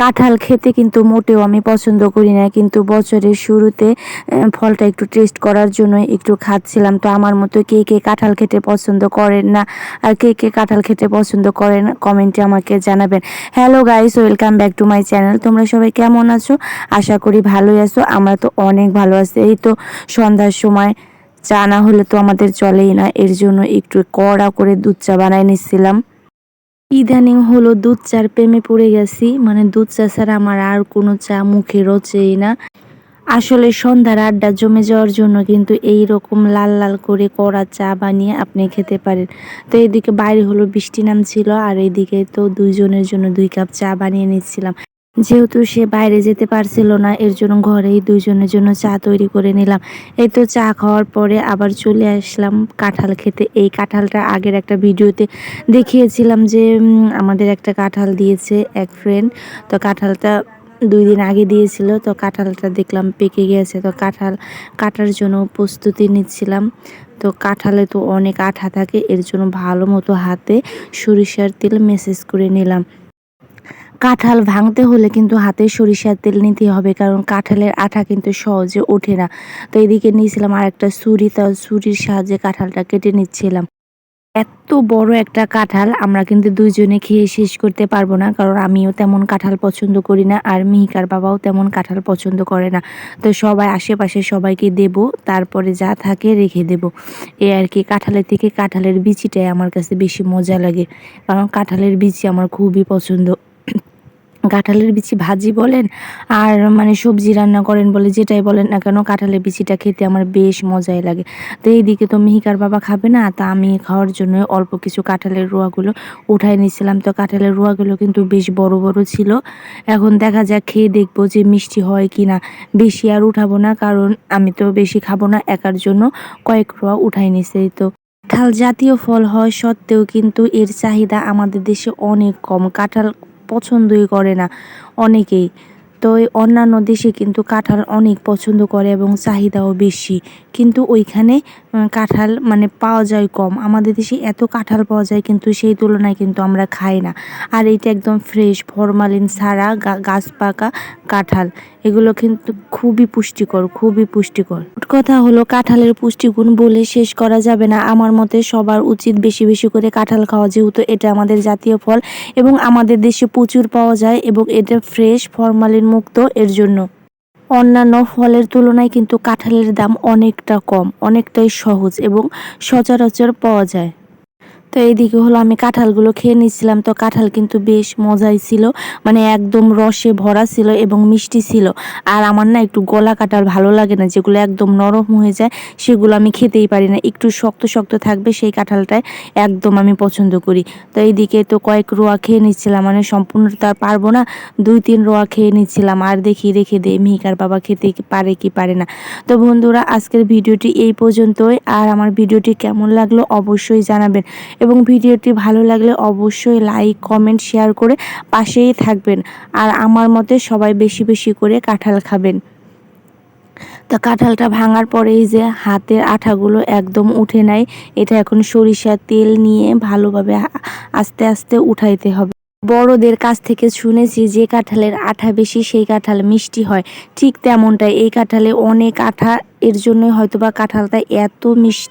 কাঁঠাল খেতে কিন্তু মোটেও আমি পছন্দ করি না, কিন্তু বছরের শুরুতে ফলটা একটু টেস্ট করার জন্য একটু খাচ্ছিলাম। তো আমার মতো কে কে কাঁঠাল খেতে পছন্দ করেন না, আর কে কে কাঁঠাল খেতে পছন্দ করেন কমেন্টে আমাকে জানাবেন। Hello guys welcome back to my channel তোমরা সবাই কেমন আছো? আশা করি ভালোই আছো। আমরা তো অনেক ভালো আছি। এই তো সন্ধ্যার সময়, চা না হলে তো আমাদের চলেই না। এর জন্য একটু কড়া করে দুধ চা বানাই নিচ্ছিলাম। ইদানিং হলো দুধ চার প্রেমে পড়ে গেছি মানে দুধ চা ছাড়া আমার আর কোনো চা মুখে রচেই না। আসলে সন্ধ্যার আড্ডা জমে যাওয়ার জন্য কিন্তু এই রকম লাল লাল করে কড়া চা বানিয়ে আপনি খেতে পারেন। তো এদিকে বাইরে হলো বৃষ্টি নামছিল, আর এদিকে তো দুইজনের জন্য দুই কাপ চা বানিয়ে নিচ্ছিলাম। যেহেতু সে বাইরে যেতে পারছিল না, এর জন্য ঘরেই দুজনের জন্য চা তৈরি করে নিলাম। এই তো চা খাওয়ার পরে আবার চলে আসলাম কাঁঠাল খেতে। এই কাঁঠালটা আগের একটা ভিডিওতে দেখিয়েছিলাম যে আমাদের একটা কাঁঠাল দিয়েছে এক ফ্রেন্ড তো কাঁঠালটা দুই দিন আগে দিয়েছিল, তো কাঁঠালটা দেখলাম পেকে গেছে। তো কাঁঠাল কাটার জন্য প্রস্তুতি নিচ্ছিলাম। তো কাঁঠালে তো অনেক আঠা থাকে, এর জন্য ভালো মতো হাতে সরিষার তেল মেসেজ করে নিলাম। কাঁঠাল ভাঙতে হলে কিন্তু হাতে সরিষার তেল নিতে হবে, কারণ কাঁঠালের আঠা কিন্তু সহজে ওঠে না। তো এদিকে নিয়েছিলাম আর একটা ছুরি, তো ছুরির সাহায্যে কাঁঠালটা কেটে নিচ্ছিলাম। এত বড় একটা কাঁঠাল, আমরা কিন্তু দুইজনে খেয়ে শেষ করতে পারব না, কারণ আমিও তেমন কাঁঠাল পছন্দ করি না, আর মিহিকার বাবাও তেমন কাঁঠাল পছন্দ করে না। তো সবাই আশেপাশে সবাইকে দেব, তারপরে যা থাকে রেখে দেব। এই আর কি, কাঁঠালের থেকে কাঁঠালের বিচিটাই আমার কাছে বেশি মজা লাগে, কারণ কাঁঠালের বিচি আমার খুবই পছন্দ। কাঁঠালের বিচি ভাজি বলেন আর মানে সবজি রান্না করেন বলে যেটাই বলেন না কেন কাঁঠালের বিচিটা খেতে আমার বেশ মজাই লাগে। তো এইদিকে তো মিহিকার বাবা খাবে না, তা আমি খাওয়ার জন্য অল্প কিছু কাঁঠালের রোয়াগুলো উঠাই নিয়েছিলাম তো কাঁঠালের রোয়াগুলো কিন্তু বেশ বড় বড় ছিল। এখন দেখা যাক, খেয়ে দেখব যে মিষ্টি হয় কি না বেশি আর উঠাবো না, কারণ আমি তো বেশি খাব না, একার জন্য কয়েক রোয়া উঠাই নিছে। তো কাঁঠাল জাতীয় ফল হয় সত্ত্বেও কিন্তু এর চাহিদা আমাদের দেশে অনেক কম। কাঁঠাল পছন্দই করে না অনেকেই। তো অন্যান্য দেশে কিন্তু কাঁঠাল অনেক পছন্দ করে এবং চাহিদাও বেশি। কিন্তু ওইখানে কাঁঠাল মানে পাওয়া যায় কম। আমাদের দেশে এত কাঁঠাল পাওয়া যায় কিন্তু সেই তুলনায় কিন্তু আমরা খাই না। আর এইটা একদম ফ্রেশ ফরমালিন ছাড়া গাছ পাকা কাঁঠাল। এগুলো কিন্তু খুবই পুষ্টিকর খুবই পুষ্টিকর। কথা হলো কাঁঠালের পুষ্টিগুণ বলে শেষ করা যাবে না। আমার মতে সবার উচিত বেশি বেশি করে কাঁঠাল খাওয়া, যেহেতু এটা আমাদের জাতীয় ফল এবং আমাদের দেশে প্রচুর পাওয়া যায় এবং এটা ফ্রেশ ফরমালিন মুক্ত এর জন্য। অন্যান্য ফলের তুলনায় কিন্তু কাঁঠালের দাম অনেকটা কম, অনেকটাই সহজ এবং সচরাচর পাওয়া যায়। তো এইদিকে হলো আমি কাঁঠালগুলো খেয়ে নিচ্ছিলাম তো কাঁঠাল কিন্তু বেশ মজাই ছিল। মানে একদম রসে ভরা ছিল এবং মিষ্টি ছিল। আর আমার না একটু গলা কাটার ভালো লাগে না, যেগুলো একদম নরম হয়ে যায়, সেগুলো আমি খেতেই পারি না। একটু শক্ত শক্ত থাকবে সেই কাঁঠালটাই একদম আমি পছন্দ করি। তো এইদিকে তো কয়েক রোয়া খেয়ে নিচ্ছিলাম। মানে সম্পূর্ণ তো আর পারব না, দুই তিন রোয়া খেয়ে নিচ্ছিলাম। আর দেখি, রেখে দে মিহিকার বাবা খেতে পারে কি পারে না। তো বন্ধুরা, আজকের ভিডিওটি এই পর্যন্তই। আর আমার ভিডিওটি কেমন লাগল অবশ্যই জানাবেন। এবং ভিডিওটি ভালো লাগলে অবশ্যই লাইক কমেন্ট শেয়ার করে পাশেই থাকবেন। আর আমার মতে সবাই বেশি বেশি করে কাঁঠাল খাবেন। তো কাঁঠালটা ভাঙার পরে এই যে হাতের আঠাগুলো একদম উঠে নাই, এটা এখন সরিষার তেল নিয়ে ভালোভাবে আস্তে আস্তে উঠাইতে হবে। বড়দের কাছ থেকে শুনেছি যে কাঁঠালের আঠা বেশি, সেই কাঁঠাল মিষ্টি হয়। ঠিক তেমনটাই এই কাঁঠালে অনেক আঠা, এর জন্যই হয়তোবা কাঁঠালটা এত মিষ্টি।